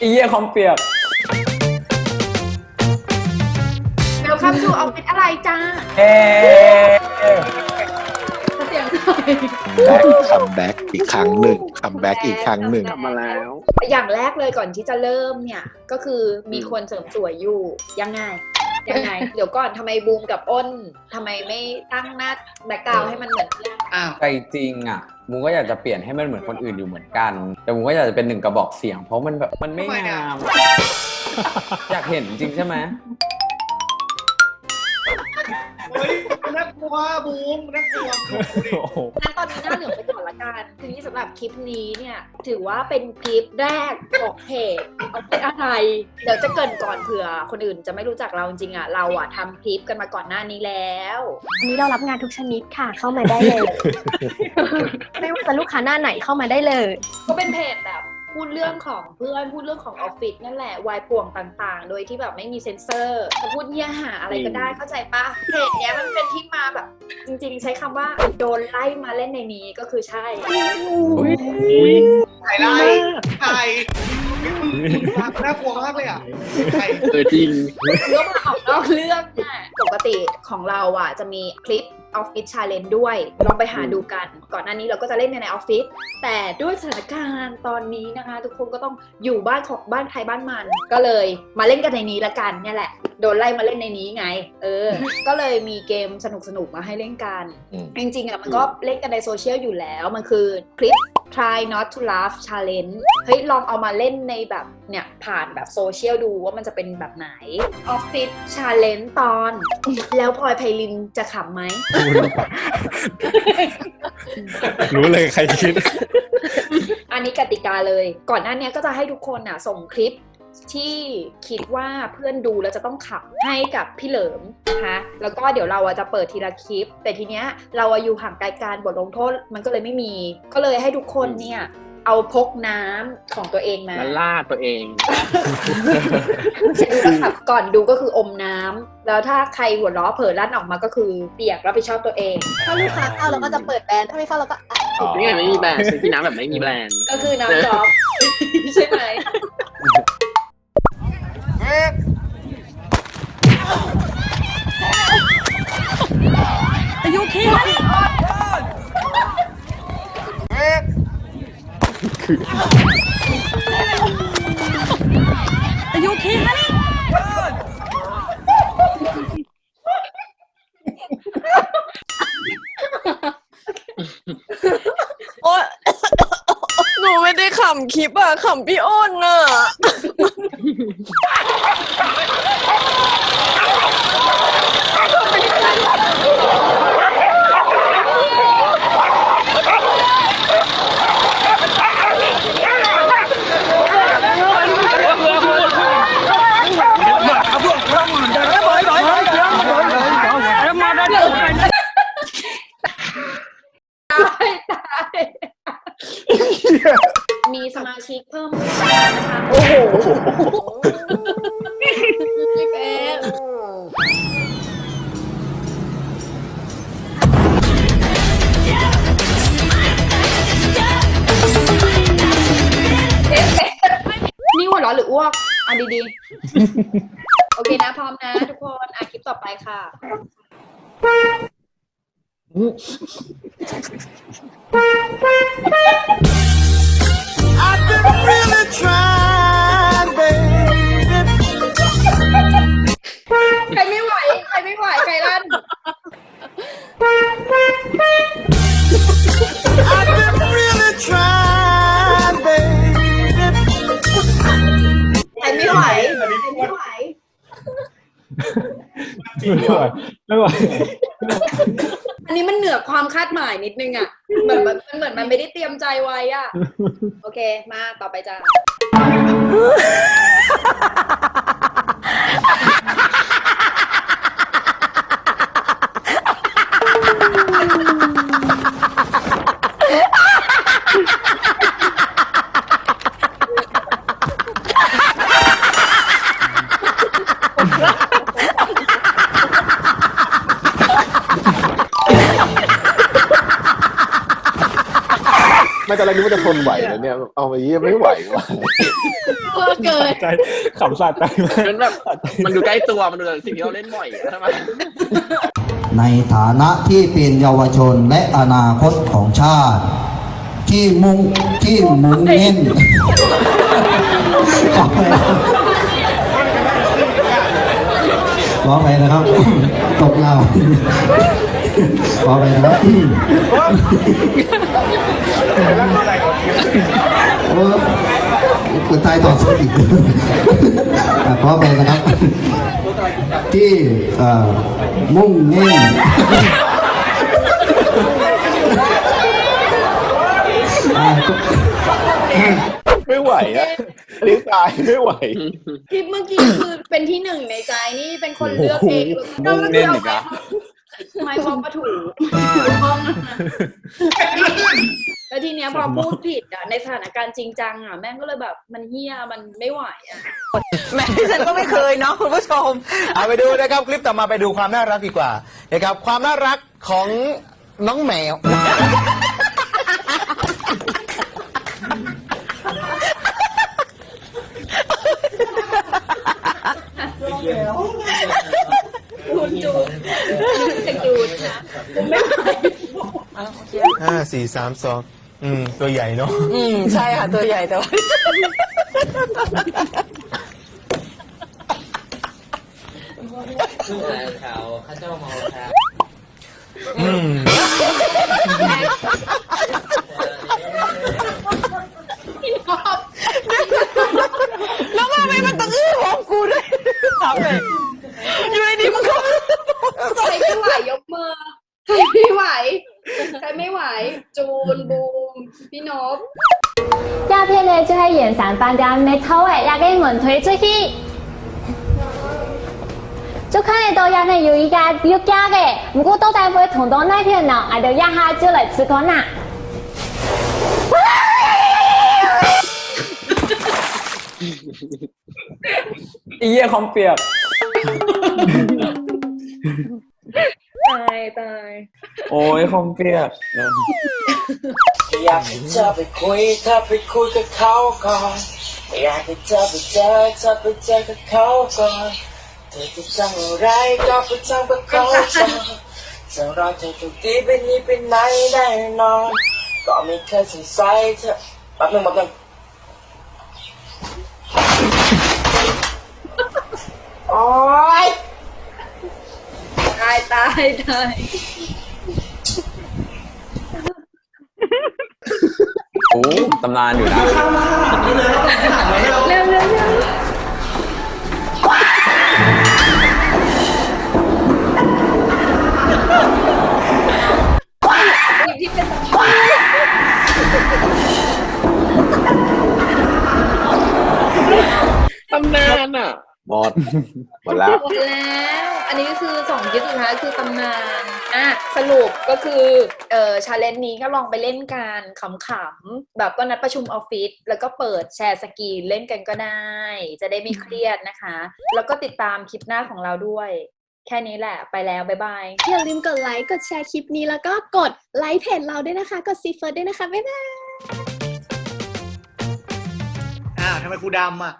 ไอ้เหี้ยคอมเปียก เวลคัมทูออฟฟิศอะไรจ้าเอ๊ะเสียงหน่อยแบ็คคัมแบ็กอีกครั้งหนึ่งคัมแบ็กอีกครั้งหนึ่ง กลับมาแล้ว อย่างแรกเลยก่อนที่จะเริ่มเนี่ย ก็คือมีคนเสริมสวยอยู่ยังไง ยังไง เดี๋ยวก่อนทำไมบูมกับอ้นทำไมไม่ตั้งหน้าแบ็กกราวให้มันเหมือนเพื่อนอ้าวใจจริงอะมูก็อยากจะเปลี่ยนให้มันเหมือนคนอื่นอยู่เหมือนกัน แต่มูก็อยากจะเป็นหนึ่งกระบอกเสียง เพราะมันแบบมันไม่งาม อยากเห็นจริงใช่ไหม กลัวบูมน่ากลัวโอ้โหงั้นตอนนี้หน้าเหลืองไปก่อนละกัน ทีนี้สำหรับคลิปนี้เนี่ย ถือว่าเป็นคลิปแรกของเพจเอาเป็นอะไร เดี๋ยวจะเกรินก่อนเผื่อ คนอื่นจะไม่รู้จักเราจริงๆอะ เราอะทำคลิปกันมาก่อนหน้านี้แล้ว อันนี้เรารับงานทุกชนิดค่ะ เข้ามาได้เลย ไม่ว่าจะลูกค้าหน้าไหนเข้ามาได้เลย ก็เป็นเพจแบบ พูดเรื่องของเพื่อนพูดเรื่องของออฟฟิศนั่นแหละวายป่วงต่างๆ โดยที่แบบไม่มีเซ็นเซอร์จะพูดเยี่ยหาอะไรก็ได้เข้าใจปะเพจเนี้ยมันเป็นที่มาแบบ จริงๆ ใช้คำว่าโดนไล่มาเล่นในนี้ก็คือใช่ถ่ายได้ถ่ายน่ากลัวมากเลยอะถ่ายเออจริงก็มาออกนอกเรื่องเนี่ย ปกติของเราอะจะมีคลิปออฟฟิศชาเลนด้วย ลองไปหาดูกัน ก่อนหน้านี้เราก็จะเล่นในออฟฟิศแต่ด้วยสถานการณ์ตอนนี้นะคะ ทุกคนก็ต้องอยู่บ้านของบ้านใครบ้านมัน ก็เลยมาเล่นกันในนี้ละกันเนี่ยแหละ โดนไล่มาเล่นในนี้ไง เออ ก็เลยมีเกมสนุกๆมาให้เล่นกันอืมจริงๆอะมันก็เล่นกันในโซเชียลอยู่แล้วมันคือคลิป try not to laugh challenge เฮ้ย ลองเอามาเล่นในแบบเนี่ย ผ่านแบบโซเชียลดูว่ามันจะเป็นแบบไหน office challenge ตอน แล้วพลอยไพลินจะขำไหม รู้เลยใครคิด อันนี้กติกาเลย ก่อนหน้านี้ก็จะให้ทุกคนอะ ส่งคลิป ที่คิดว่าเพื่อนดูแล้วจะต้องขับให้กับพี่เหลิมนะคะแล้วก็เดี๋ยวเราอะจะเปิดทีละคลิป แต่ทีเนี้ยเราอะอยู่ห่างไกลการบทลงโทษมันก็เลยไม่มี ก็เลยให้ทุกคนเนี่ยเอาพกน้ำของตัวเองมาแล้วล่าตัวเองจะดูแล้วขับก่อนดูก็คืออมน้ำแล้วถ้าใครหัวล้อเผลอลั่นออกมาก็คือเปียกรับผิดชอบตัวเอง ถ้าลูกค้าเข้าเราก็จะเปิดแบรนด์ถ้าไม่เข้าเราก็อะนี่ไงไม่มีแบรนด์ซื้อที่น้ำแบบไม่มีแบรนด์ก็คือน้ำจ๊อบใช่ไหม โอ๊ยหนูไม่ได้ขำคลิปอะขำพี่อ้นอะ ตายตายมีสมา ชิกเพิ่มนะคะโอ้โหพี่เป๊ะเอ๊ะนี่หัวเราะหรืออ้วกเอาดีๆ โอเคนะ พร้อมนะ ทุกคนอะคลิปต่อไปค่ะ ใครไม่ไหว ใครไม่ไหว ใครลั่น ใครไม่ไหว ใครไม่ไหว ไม่ไหวไม่ไหว ความคาดหมายนิดนึงอะเหมือนมันมันเหมือนมันไม่ได้เตรียมใจไว้อะ โอเค มาต่อไปจ้า ไม่ตอนแรกนึกว่าจะทนไหวแล้วเนี่ย เอาไปเยี่ยไม่ไหวว่ะเวอร์เกินใจขำสะใจมากมันแบบมันดูใกล้ตัวมันดูแบบสิ่งที่เราเล่นบ่อยอะใช่ไหมในฐานะที่เป็นเยาวชนและอนาคตของชาติ ที่มุ่งที่มุ่งเน้นขอไปขอไปนะครับตกเราขอไปนะครับ โอ้คนไทยต่อสู้อีกอะขอไปนะครับ ที่เอ่อมุ่งเน้นอ่าไม่ไหวอะอันนี้ตายไม่ไหว คลิปเมื่อกี้คือเป็นที่หนึ่งในใจนี่เป็นคนเลือกเองมุ่งเน้นอีกนะไม้พร้อมมาถูห้องอะ แล้วทีเนี้ยพอพูดผิดอะในสถานการณ์จริงจังอะแม่งก็เลยแบบมันเฮี้ยมันไม่ไหวอะแม่ฉันก็ไม่เคยเนาะคุณผู้ชม เอาไปดูนะครับคลิปต่อมาไปดูความน่ารักดีกว่านะครับความน่ารักของน้องแมว คุณจูนเป็นจูนนะไม่ไหวห้าสี่สามสอง อืม ตัวใหญ่เนาะอืม ใช่ค่ะ ตัวใหญ่แต่ว่าอืมแล้ว 第二篇呢就系延散班嘅咩偷诶，也给门推出去。就看得到人呢有一家要嫁嘅，唔过到底会同到那片呢，我就一下就嚟吃个啦。 ไอ้เหี้ยคอมเปียก ตายตาย โอ้ยคอมเปียก อยากให้เธอไปคุยเธอไปคุยกับเขาก่อนอยากให้เธอไปเจอเธอไปเจอกับเขาก่อนเธอจะทำอะไรก็ไปทำกับเขาก่อนจะรอเธอถูกดีไปนี้ไปไหนแน่นอนก็ไม่เคยสงสัยเธอแป๊บนึงแป๊บนึงโอ๊ยตายตายตาย โอ้ ตำนานอยู่นะเร็วเร็วเร็วที่เป็นตำนานอะ หมดหมดแล้ว หมดแล้ว อันนี้ก็คือสองคลิปสุดท้ายคือตำนานอะ สรุปก็คือเอ่อชาเลนจ์นี้ก็ลองไปเล่นกันขำๆ แบบก็นัดประชุมออฟฟิศแล้วก็เปิดแชร์สกรีนเล่นกันก็ได้ จะได้ไม่เครียดนะคะ แล้วก็ติดตามคลิปหน้าของเราด้วย แค่นี้แหละไปแล้ว บ๊ายบาย อย่าลืมกดไลค์ กดแชร์คลิปนี้แล้วก็กดไลค์เพจเราด้วยนะคะ กดซีเฟิร์ด้วยนะคะ บ๊ายบาย อ้าวทำไมกูดำอะ